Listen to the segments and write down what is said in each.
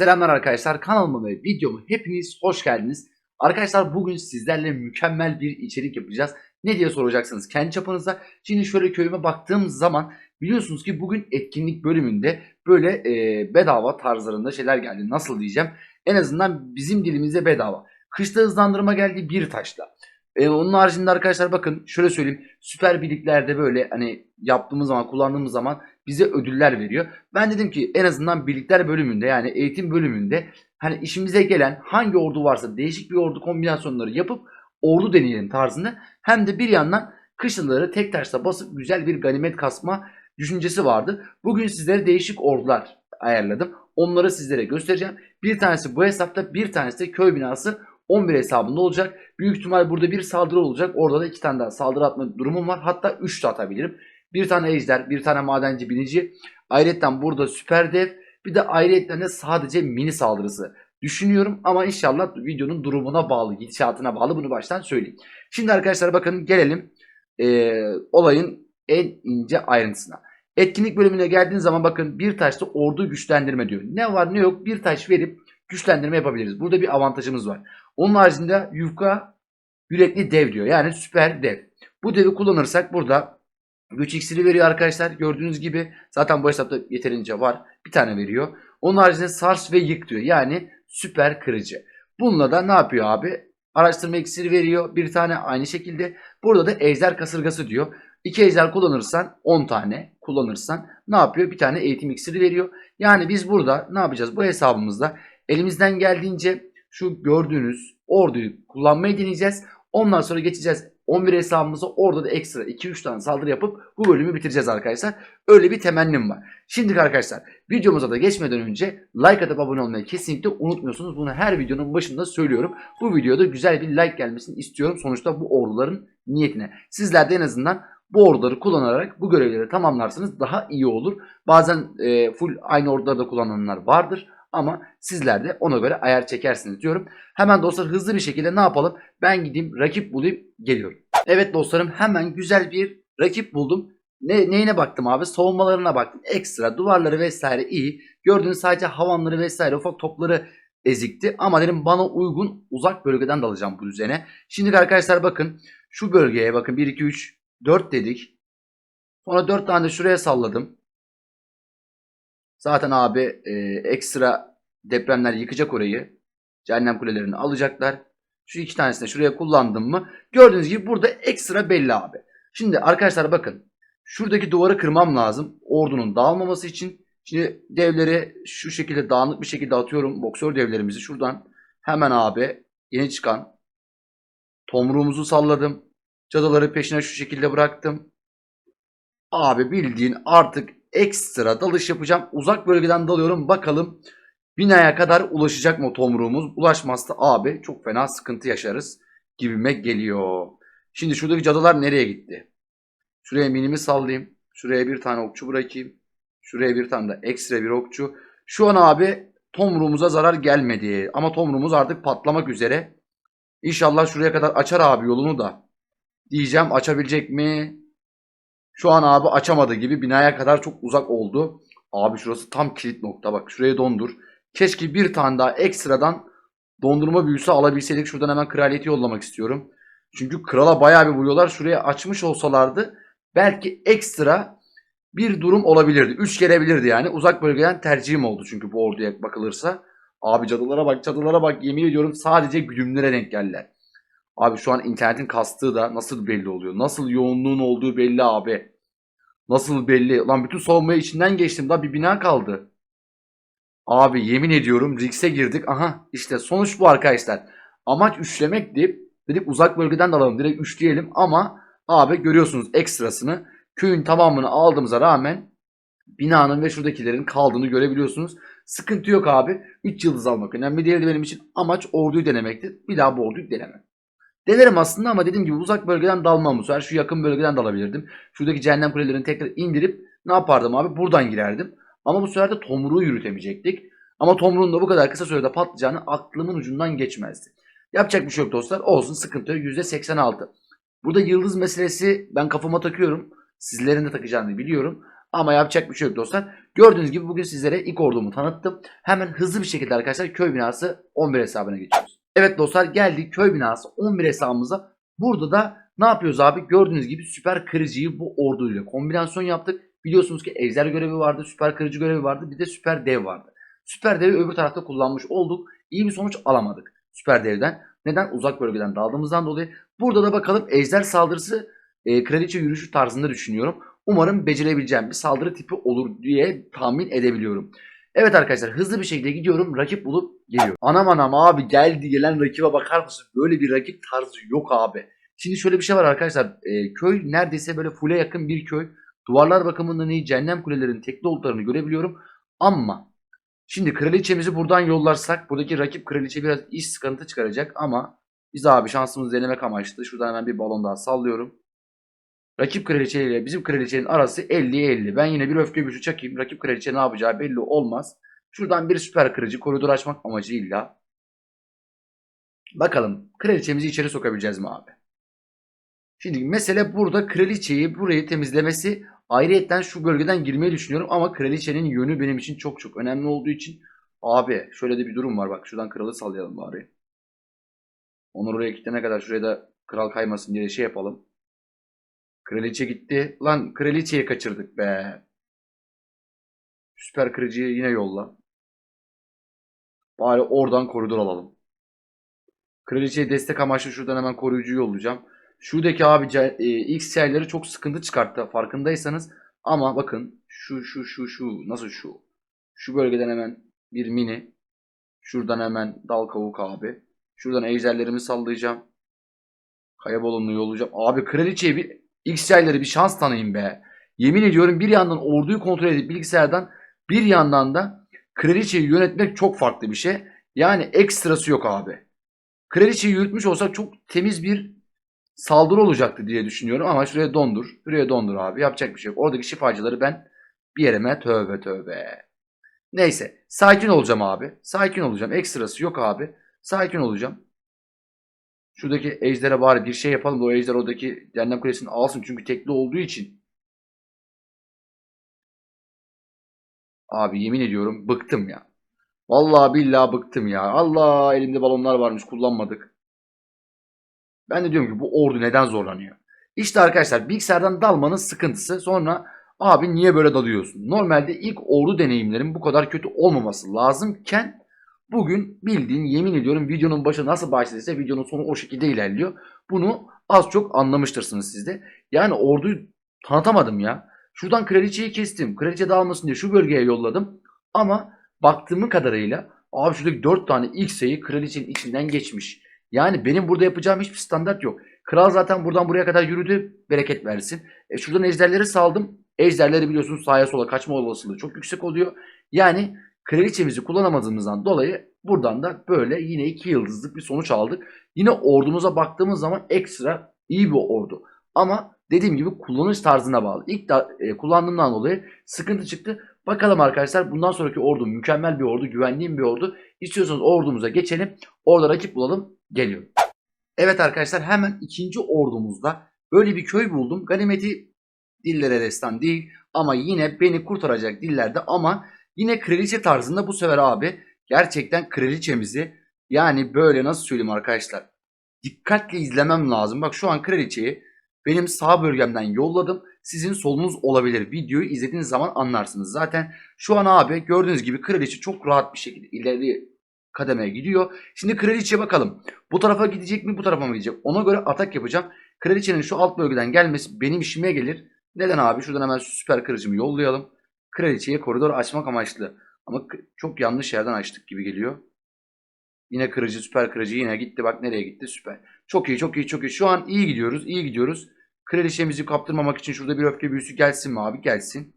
Selamlar arkadaşlar kanalıma ve videoma hepiniz hoş geldiniz. Arkadaşlar bugün sizlerle mükemmel bir içerik yapacağız. Ne diye soracaksınız kendi çapınızda. Şimdi şöyle köyüme baktığım zaman biliyorsunuz ki bugün etkinlik bölümünde böyle e, bedava tarzlarında şeyler geldi. Nasıl diyeceğim? En azından bizim dilimize bedava. Kışta hızlandırma geldi bir taşla. E, onun haricinde arkadaşlar bakın şöyle söyleyeyim. Süper birliklerde böyle hani yaptığımız zaman kullandığımız zaman bize ödüller veriyor. Ben dedim ki en azından birlikler bölümünde yani eğitim bölümünde hani işimize gelen hangi ordu varsa değişik bir ordu kombinasyonları yapıp ordu deneyelim tarzında hem de bir yandan kışlaları tek taşla basıp güzel bir ganimet kasma düşüncesi vardı. Bugün sizlere değişik ordular ayarladım. Onları sizlere göstereceğim. Bir tanesi bu hesapta bir tanesi de köy binası 11 hesabında olacak. Büyük ihtimal burada bir saldırı olacak. Orada da iki tane daha saldırı atma durumum var. Hatta 3 de atabilirim. Bir tane ejder, bir tane madenci binici. Ayrıca burada süper dev. Bir de ayrıca de sadece mini saldırısı düşünüyorum. Ama inşallah videonun durumuna bağlı, gidişatına bağlı bunu baştan söyleyeyim. Şimdi arkadaşlar bakın gelelim e, olayın en ince ayrıntısına. Etkinlik bölümüne geldiğiniz zaman bakın bir taşta ordu güçlendirme diyor. Ne var ne yok bir taş verip güçlendirme yapabiliriz. Burada bir avantajımız var. Onun haricinde yufka yürekli dev diyor. Yani süper dev. Bu devi kullanırsak burada güç iksiri veriyor arkadaşlar. Gördüğünüz gibi zaten bu hesapta yeterince var. Bir tane veriyor. Onun haricinde sars ve yık diyor. Yani süper kırıcı. Bununla da ne yapıyor abi? Araştırma iksiri veriyor. Bir tane aynı şekilde. Burada da ejder kasırgası diyor. İki ejder kullanırsan 10 tane kullanırsan ne yapıyor? Bir tane eğitim iksiri veriyor. Yani biz burada ne yapacağız? Bu hesabımızda elimizden geldiğince şu gördüğünüz orduyu kullanmayı deneyeceğiz. Ondan sonra geçeceğiz 11 hesabımıza orada da ekstra 2-3 tane saldırı yapıp bu bölümü bitireceğiz arkadaşlar. Öyle bir temennim var. Şimdi arkadaşlar videomuza da geçmeden önce like atıp abone olmayı kesinlikle unutmuyorsunuz. Bunu her videonun başında söylüyorum. Bu videoda güzel bir like gelmesini istiyorum. Sonuçta bu orduların niyetine. Sizler de en azından bu orduları kullanarak bu görevleri tamamlarsanız daha iyi olur. Bazen e, full aynı orduları da kullananlar vardır. Ama sizler de ona göre ayar çekersiniz diyorum. Hemen dostlar hızlı bir şekilde ne yapalım? Ben gideyim rakip bulayım geliyorum. Evet dostlarım hemen güzel bir rakip buldum. Ne, neyine baktım abi? Savunmalarına baktım. Ekstra duvarları vesaire iyi. Gördüğünüz sadece havanları vesaire ufak topları ezikti. Ama dedim bana uygun uzak bölgeden dalacağım bu düzene. Şimdi arkadaşlar bakın şu bölgeye bakın 1 2 3 4 dedik. Sonra 4 tane de şuraya salladım. Zaten abi e, ekstra depremler yıkacak orayı. Cehennem kulelerini alacaklar. Şu iki tanesini şuraya kullandım mı? Gördüğünüz gibi burada ekstra belli abi. Şimdi arkadaşlar bakın. Şuradaki duvarı kırmam lazım. Ordunun dağılmaması için. Şimdi devleri şu şekilde dağınık bir şekilde atıyorum. Boksör devlerimizi şuradan hemen abi yeni çıkan tomruğumuzu salladım. Cadıları peşine şu şekilde bıraktım. Abi bildiğin artık ekstra dalış yapacağım. Uzak bölgeden dalıyorum. Bakalım binaya kadar ulaşacak mı tomruğumuz? Ulaşmazsa abi çok fena sıkıntı yaşarız gibime geliyor. Şimdi şuradaki cadılar nereye gitti? Şuraya minimi sallayayım. Şuraya bir tane okçu bırakayım. Şuraya bir tane de ekstra bir okçu. Şu an abi tomruğumuza zarar gelmedi. Ama tomruğumuz artık patlamak üzere. İnşallah şuraya kadar açar abi yolunu da. Diyeceğim açabilecek mi? Şu an abi açamadı gibi binaya kadar çok uzak oldu. Abi şurası tam kilit nokta bak şuraya dondur. Keşke bir tane daha ekstradan dondurma büyüsü alabilseydik. Şuradan hemen kraliyeti yollamak istiyorum. Çünkü krala bayağı bir vuruyorlar. Şuraya açmış olsalardı belki ekstra bir durum olabilirdi. 3 gelebilirdi yani. Uzak bölgeden tercihim oldu çünkü bu orduya bakılırsa. Abi cadılara bak cadılara bak yemin ediyorum sadece güdümlere denk geldiler. Abi şu an internetin kastığı da nasıl belli oluyor? Nasıl yoğunluğun olduğu belli abi. Nasıl belli? Lan bütün savunmayı içinden geçtim. Daha bir bina kaldı. Abi yemin ediyorum Rix'e girdik. Aha işte sonuç bu arkadaşlar. Amaç üçlemekti. Dedik uzak bölgeden de alalım. Direkt üçleyelim ama abi görüyorsunuz ekstrasını. Köyün tamamını aldığımıza rağmen binanın ve şuradakilerin kaldığını görebiliyorsunuz. Sıkıntı yok abi. 3 yıldız almak önemli değildi benim için. Amaç orduyu denemekti. Bir daha bu orduyu denemem. Denerim aslında ama dediğim gibi uzak bölgeden dalmam bu. Şu yakın bölgeden dalabilirdim. Şuradaki cehennem kulelerini tekrar indirip ne yapardım abi? Buradan girerdim. Ama bu sefer de tomruğu yürütemeyecektik. Ama tomruğun da bu kadar kısa sürede patlayacağını aklımın ucundan geçmezdi. Yapacak bir şey yok dostlar. Olsun sıkıntı yok. %86. Burada yıldız meselesi ben kafama takıyorum. Sizlerin de takacağını biliyorum. Ama yapacak bir şey yok dostlar. Gördüğünüz gibi bugün sizlere ilk ordumu tanıttım. Hemen hızlı bir şekilde arkadaşlar köy binası 11 hesabına geçiyoruz. Evet dostlar geldik köy binası 11 hesabımıza. Burada da ne yapıyoruz abi? Gördüğünüz gibi süper kırıcıyı bu orduyla kombinasyon yaptık. Biliyorsunuz ki ejder görevi vardı, süper kırıcı görevi vardı, bir de süper dev vardı. Süper devi öbür tarafta kullanmış olduk. İyi bir sonuç alamadık süper devden. Neden? Uzak bölgeden daldığımızdan dolayı. Burada da bakalım ejder saldırısı e, kraliçe yürüyüşü tarzında düşünüyorum. Umarım becerebileceğim bir saldırı tipi olur diye tahmin edebiliyorum. Evet arkadaşlar hızlı bir şekilde gidiyorum. Rakip bulup geliyorum. Anam anam abi geldi gelen rakibe bakar mısın? Böyle bir rakip tarzı yok abi. Şimdi şöyle bir şey var arkadaşlar. E, köy neredeyse böyle full'e yakın bir köy. Duvarlar bakımından iyi cehennem kulelerin tekli olduklarını görebiliyorum. Ama şimdi kraliçemizi buradan yollarsak buradaki rakip kraliçe biraz iş sıkıntı çıkaracak ama biz abi şansımızı denemek amaçlı. Şuradan hemen bir balon daha sallıyorum. Rakip kraliçe ile bizim kraliçenin arası 50'ye 50. Ben yine bir öfke büyüsü çakayım. Rakip kraliçe ne yapacağı belli olmaz. Şuradan bir süper kırıcı koridor açmak amacıyla. Bakalım kraliçemizi içeri sokabileceğiz mi abi? Şimdi mesele burada kraliçeyi burayı temizlemesi ayrıyetten şu bölgeden girmeyi düşünüyorum ama kraliçenin yönü benim için çok çok önemli olduğu için abi şöyle de bir durum var bak şuradan kralı sallayalım bari. Onur oraya gidene kadar şuraya da kral kaymasın diye şey yapalım. Kraliçe gitti. Lan kraliçeyi kaçırdık be. Süper kırıcıyı yine yolla. Bari oradan koridor alalım. Kraliçeye destek amaçlı şuradan hemen koruyucuyu yollayacağım. Şuradaki abi e, X yayları çok sıkıntı çıkarttı farkındaysanız. Ama bakın şu şu şu şu nasıl şu. Şu bölgeden hemen bir mini. Şuradan hemen dal kavuk abi. Şuradan ejderlerimi sallayacağım. Kaya balonunu yollayacağım. Abi kraliçeye bir X yayları bir şans tanıyın be. Yemin ediyorum bir yandan orduyu kontrol edip bilgisayardan bir yandan da kraliçeyi yönetmek çok farklı bir şey. Yani ekstrası yok abi. Kraliçeyi yürütmüş olsak çok temiz bir saldırı olacaktı diye düşünüyorum ama şuraya dondur. Şuraya dondur abi. Yapacak bir şey yok. Oradaki şifacıları ben bir yerime tövbe tövbe. Neyse. Sakin olacağım abi. Sakin olacağım. Ekstrası yok abi. Sakin olacağım. Şuradaki ejdere bari bir şey yapalım o ejder oradaki cehennem kulesini alsın. Çünkü tekli olduğu için. Abi yemin ediyorum bıktım ya. Vallahi billahi bıktım ya. Allah elimde balonlar varmış kullanmadık. Ben de diyorum ki bu ordu neden zorlanıyor? İşte arkadaşlar bilgisayardan dalmanın sıkıntısı sonra abi niye böyle dalıyorsun? Normalde ilk ordu deneyimlerim bu kadar kötü olmaması lazımken bugün bildiğin yemin ediyorum videonun başı nasıl başladıysa videonun sonu o şekilde ilerliyor. Bunu az çok anlamıştırsınız siz de. Yani orduyu tanıtamadım ya. Şuradan kraliçeyi kestim. Kraliçe dağılmasın diye şu bölgeye yolladım. Ama baktığım kadarıyla abi şuradaki 4 tane ilk sayı kraliçenin içinden geçmiş. Yani benim burada yapacağım hiçbir standart yok. Kral zaten buradan buraya kadar yürüdü. Bereket versin. E şuradan ejderleri saldım. Ejderleri biliyorsunuz sağa sola kaçma olasılığı çok yüksek oluyor. Yani kraliçemizi kullanamadığımızdan dolayı buradan da böyle yine iki yıldızlık bir sonuç aldık. Yine ordumuza baktığımız zaman ekstra iyi bir ordu. Ama dediğim gibi kullanış tarzına bağlı. İlk da, e, kullandığımdan dolayı sıkıntı çıktı. Bakalım arkadaşlar bundan sonraki ordu mükemmel bir ordu, güvenliğim bir ordu. İstiyorsanız ordumuza geçelim. Orada rakip bulalım. Geliyorum. Evet arkadaşlar hemen ikinci ordumuzda böyle bir köy buldum. Ganimeti dillere destan değil ama yine beni kurtaracak dillerde ama yine kraliçe tarzında bu sefer abi gerçekten kraliçemizi yani böyle nasıl söyleyeyim arkadaşlar dikkatli izlemem lazım. Bak şu an kraliçeyi benim sağ bölgemden yolladım. Sizin solunuz olabilir. Videoyu izlediğiniz zaman anlarsınız. Zaten şu an abi gördüğünüz gibi kraliçe çok rahat bir şekilde ileri kademeye gidiyor. Şimdi kraliçeye bakalım. Bu tarafa gidecek mi bu tarafa mı gidecek? Ona göre atak yapacağım. Kraliçenin şu alt bölgeden gelmesi benim işime gelir. Neden abi? Şuradan hemen süper kırıcımı yollayalım. Kraliçeye koridor açmak amaçlı. Ama çok yanlış yerden açtık gibi geliyor. Yine kırıcı süper kırıcı yine gitti. Bak nereye gitti süper. Çok iyi çok iyi çok iyi. Şu an iyi gidiyoruz iyi gidiyoruz. Kraliçemizi kaptırmamak için şurada bir öfke büyüsü gelsin mi abi? Gelsin.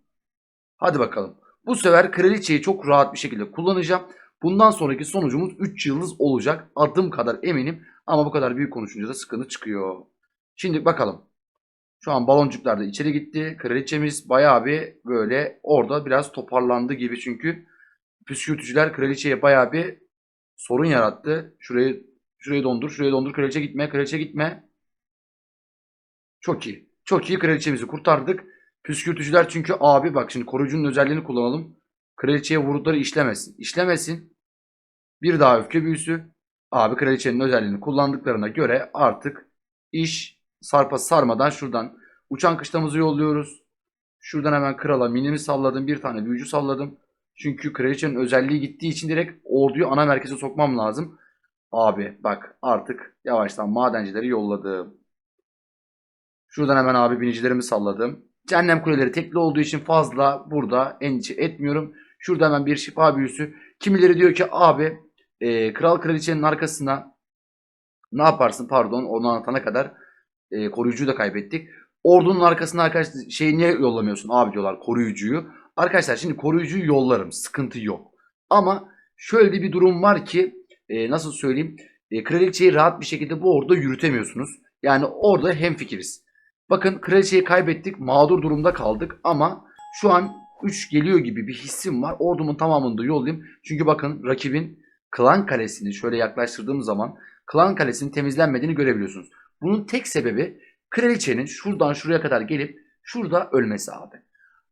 Hadi bakalım. Bu sefer kraliçeyi çok rahat bir şekilde kullanacağım. Bundan sonraki sonucumuz 3 yıldız olacak. Adım kadar eminim. Ama bu kadar büyük konuşunca da sıkıntı çıkıyor. Şimdi bakalım. Şu an baloncuklar da içeri gitti. Kraliçemiz bayağı bir böyle orada biraz toparlandı gibi. Çünkü püskürtücüler kraliçeye bayağı bir sorun yarattı. Şurayı şurayı dondur. Şuraya dondur. Kraliçe gitme. Kraliçe gitme. Çok iyi. Çok iyi kraliçemizi kurtardık. Püskürtücüler çünkü abi bak şimdi koruyucunun özelliğini kullanalım. Kraliçeye vurdukları işlemesin. İşlemesin. Bir daha öfke büyüsü. Abi kraliçenin özelliğini kullandıklarına göre artık iş sarpa sarmadan şuradan uçan kışlamızı yolluyoruz. Şuradan hemen krala minimi salladım. Bir tane büyücü salladım. Çünkü kraliçenin özelliği gittiği için direkt orduyu ana merkeze sokmam lazım. Abi bak artık yavaştan madencileri yolladım. Şuradan hemen abi binicilerimi salladım. Cehennem kuleleri tekli olduğu için fazla burada endişe etmiyorum. Şurada hemen bir şifa büyüsü. Kimileri diyor ki abi e, kral kraliçenin arkasına ne yaparsın pardon onu anlatana kadar e, koruyucuyu da kaybettik. Ordunun arkasına arkadaşlar şey niye yollamıyorsun abi diyorlar koruyucuyu. Arkadaşlar şimdi koruyucuyu yollarım sıkıntı yok. Ama şöyle bir durum var ki e, nasıl söyleyeyim e, kraliçeyi rahat bir şekilde bu orduda yürütemiyorsunuz. Yani orada hemfikiriz. Bakın kraliçeyi kaybettik mağdur durumda kaldık ama şu an 3 geliyor gibi bir hissim var. Ordumun tamamını da yollayayım. Çünkü bakın rakibin klan kalesini şöyle yaklaştırdığım zaman klan kalesinin temizlenmediğini görebiliyorsunuz. Bunun tek sebebi kraliçenin şuradan şuraya kadar gelip şurada ölmesi abi.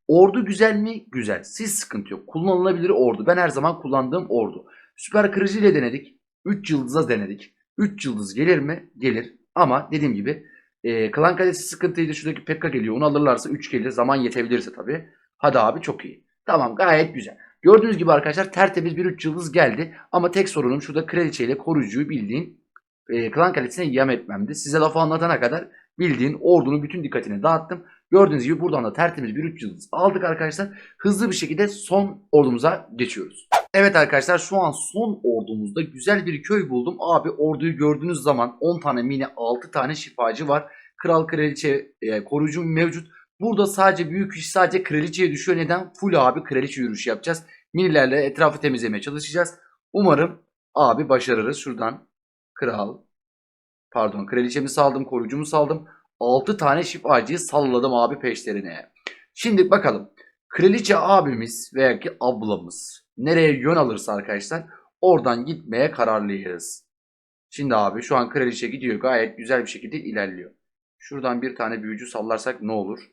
Ordu güzel mi? Güzel. Siz sıkıntı yok. Kullanılabilir ordu. Ben her zaman kullandığım ordu. Süper kırıcı ile denedik. 3 yıldıza denedik. 3 yıldız gelir mi? Gelir. Ama dediğim gibi e, klan kalesi sıkıntıydı. Şuradaki Pekka geliyor. Onu alırlarsa 3 gelir. Zaman yetebilirse tabii. Hadi abi çok iyi. Tamam gayet güzel. Gördüğünüz gibi arkadaşlar tertemiz bir 3 yıldız geldi. Ama tek sorunum şurada kraliçe ile koruyucuyu bildiğin e, klan kalesine yem etmemdi. Size lafı anlatana kadar bildiğin ordunun bütün dikkatini dağıttım. Gördüğünüz gibi buradan da tertemiz bir 3 yıldız aldık arkadaşlar. Hızlı bir şekilde son ordumuza geçiyoruz. Evet arkadaşlar şu an son ordumuzda güzel bir köy buldum. Abi orduyu gördüğünüz zaman 10 tane mini 6 tane şifacı var. Kral kraliçe e, koruyucu mevcut. Burada sadece büyük iş sadece kraliçeye düşüyor. Neden? Full abi kraliçe yürüyüşü yapacağız. Minilerle etrafı temizlemeye çalışacağız. Umarım abi başarırız. Şuradan kral pardon kraliçemi saldım koruyucumu saldım. 6 tane şifacıyı salladım abi peşlerine. Şimdi bakalım. Kraliçe abimiz veya ki ablamız nereye yön alırsa arkadaşlar oradan gitmeye kararlıyız. Şimdi abi şu an kraliçe gidiyor gayet güzel bir şekilde ilerliyor. Şuradan bir tane büyücü sallarsak ne olur?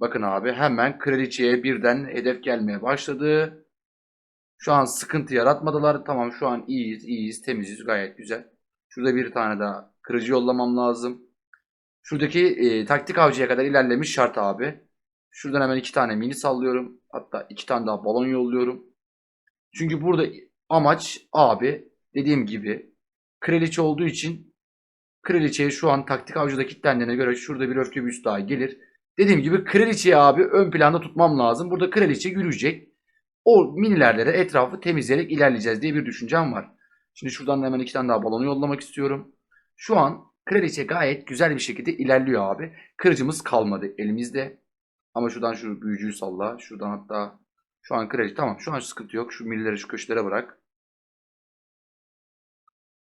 Bakın abi hemen kraliçeye birden hedef gelmeye başladı. Şu an sıkıntı yaratmadılar. Tamam şu an iyiyiz, iyiyiz, temiziz gayet güzel. Şurada bir tane daha kırıcı yollamam lazım. Şuradaki e, taktik avcıya kadar ilerlemiş şart abi. Şuradan hemen iki tane mini sallıyorum. Hatta iki tane daha balon yolluyorum. Çünkü burada amaç abi dediğim gibi kraliçe olduğu için kraliçeye şu an taktik avcıda kilitlendiğine göre şurada bir öfke daha gelir. Dediğim gibi kraliçeyi abi ön planda tutmam lazım. Burada kraliçe yürüyecek. O minilerle etrafı temizleyerek ilerleyeceğiz diye bir düşüncem var. Şimdi şuradan da hemen iki tane daha balonu yollamak istiyorum. Şu an kraliçe gayet güzel bir şekilde ilerliyor abi. Kırıcımız kalmadı elimizde. Ama şuradan şu büyücüyü salla. Şuradan hatta şu an kraliçe tamam şu an sıkıntı yok. Şu millileri şu köşelere bırak.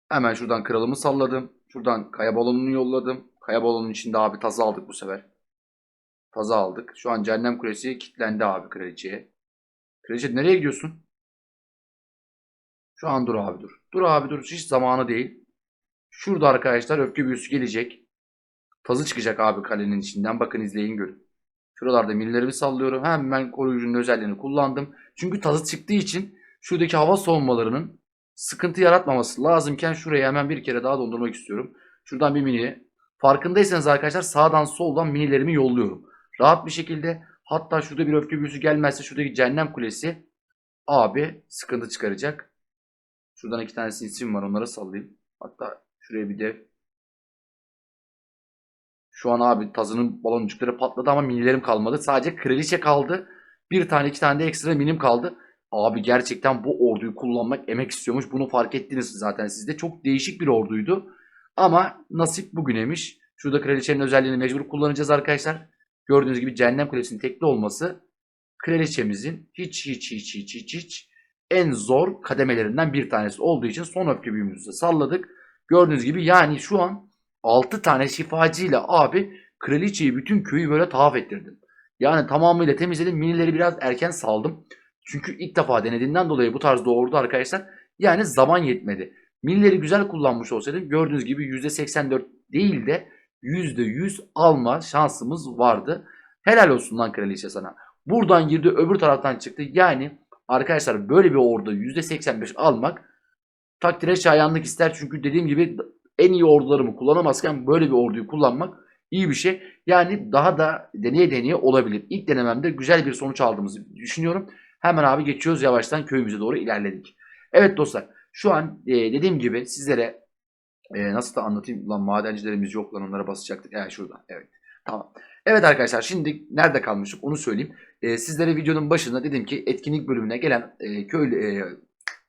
Hemen şuradan kralımı salladım. Şuradan kaya balonunu yolladım. Kaya balonunun içinde abi tazı aldık bu sefer. Tazı aldık. Şu an cehennem kulesi kilitlendi abi kraliçeye. Kraliçe nereye gidiyorsun? Şu an dur abi dur. Dur abi dur. Hiç zamanı değil. Şurada arkadaşlar öfke büyüsü gelecek. Tazı çıkacak abi kalenin içinden. Bakın izleyin görün. Şuralarda millerimi sallıyorum. Hemen koruyucunun özelliğini kullandım. Çünkü tazı çıktığı için şuradaki hava soğumalarının sıkıntı yaratmaması lazımken şuraya hemen bir kere daha dondurmak istiyorum. Şuradan bir mini. Farkındaysanız arkadaşlar sağdan soldan minilerimi yolluyorum. Rahat bir şekilde hatta şurada bir öfke büyüsü gelmezse şuradaki cehennem kulesi abi sıkıntı çıkaracak. Şuradan iki tane sinsim var onları sallayayım. Hatta şuraya bir dev. Şu an abi tazının baloncukları patladı ama minilerim kalmadı. Sadece kraliçe kaldı. Bir tane iki tane de ekstra minim kaldı. Abi gerçekten bu orduyu kullanmak emek istiyormuş. Bunu fark ettiniz zaten sizde. Çok değişik bir orduydu. Ama nasip bugünemiş. Şurada kraliçenin özelliğini mecbur kullanacağız arkadaşlar. Gördüğünüz gibi cehennem kulesinin tekli olması kraliçemizin hiç hiç hiç hiç hiç hiç en zor kademelerinden bir tanesi olduğu için son öfke büyümümüzü de salladık. Gördüğünüz gibi yani şu an 6 tane şifacıyla abi kraliçeyi bütün köyü böyle tavaf ettirdim. Yani tamamıyla temizledim. Minileri biraz erken saldım. Çünkü ilk defa denediğinden dolayı bu tarz doğurdu arkadaşlar. Yani zaman yetmedi. Minileri güzel kullanmış olsaydım gördüğünüz gibi %84 değil de %100 alma şansımız vardı. Helal olsun lan kraliçe sana. Buradan girdi öbür taraftan çıktı. Yani arkadaşlar böyle bir ordu %85 almak takdire şayanlık ister. Çünkü dediğim gibi en iyi ordularımı kullanamazken böyle bir orduyu kullanmak iyi bir şey. Yani daha da deneye deneye olabilir. İlk denememde güzel bir sonuç aldığımızı düşünüyorum. Hemen abi geçiyoruz yavaştan köyümüze doğru ilerledik. Evet dostlar şu an e, dediğim gibi sizlere e, nasıl da anlatayım lan madencilerimiz yok lan onlara basacaktık. Evet şuradan evet tamam. Evet arkadaşlar şimdi nerede kalmıştık onu söyleyeyim. E, sizlere videonun başında dedim ki etkinlik bölümüne gelen e, köylü e,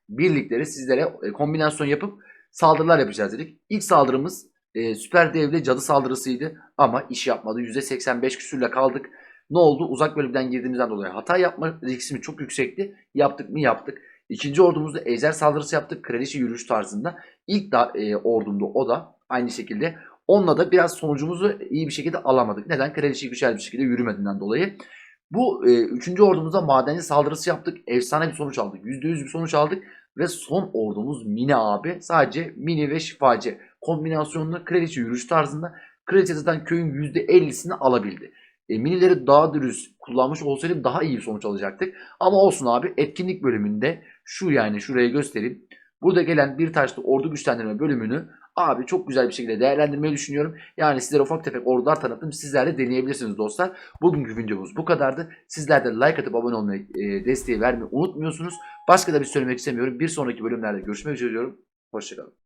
birlikleri sizlere e, kombinasyon yapıp saldırılar yapacağız dedik. İlk saldırımız e, süper devle cadı saldırısıydı ama iş yapmadı. %85 küsürle kaldık. Ne oldu? Uzak bölümden girdiğimizden dolayı hata yapma riskimiz çok yüksekti. Yaptık mı? Yaptık. İkinci ordumuzda ejder saldırısı yaptık. Kraliçe yürüyüş tarzında. İlk da, e, ordumda o da aynı şekilde. Onunla da biraz sonucumuzu iyi bir şekilde alamadık. Neden? Kraliçe güzel bir şekilde yürümediğinden dolayı. Bu e, üçüncü ordumuzda madenci saldırısı yaptık. Efsane bir sonuç aldık. %100 bir sonuç aldık. Ve son ordumuz Mini abi. Sadece Mini ve Şifacı kombinasyonlu kraliçe yürüyüş tarzında. Kraliçe zaten köyün %50'sini alabildi. E, minileri daha dürüst kullanmış olsaydım daha iyi bir sonuç alacaktık. Ama olsun abi etkinlik bölümünde şu yani şuraya göstereyim. Burada gelen bir taşlı ordu güçlendirme bölümünü abi çok güzel bir şekilde değerlendirmeyi düşünüyorum. Yani sizlere ufak tefek ordular tanıttım. Sizler de deneyebilirsiniz dostlar. Bugünkü videomuz bu kadardı. Sizler de like atıp abone olmayı, e, desteği vermeyi unutmuyorsunuz. Başka da bir söylemek istemiyorum. Bir sonraki bölümlerde görüşmek üzere diyorum. Hoşçakalın.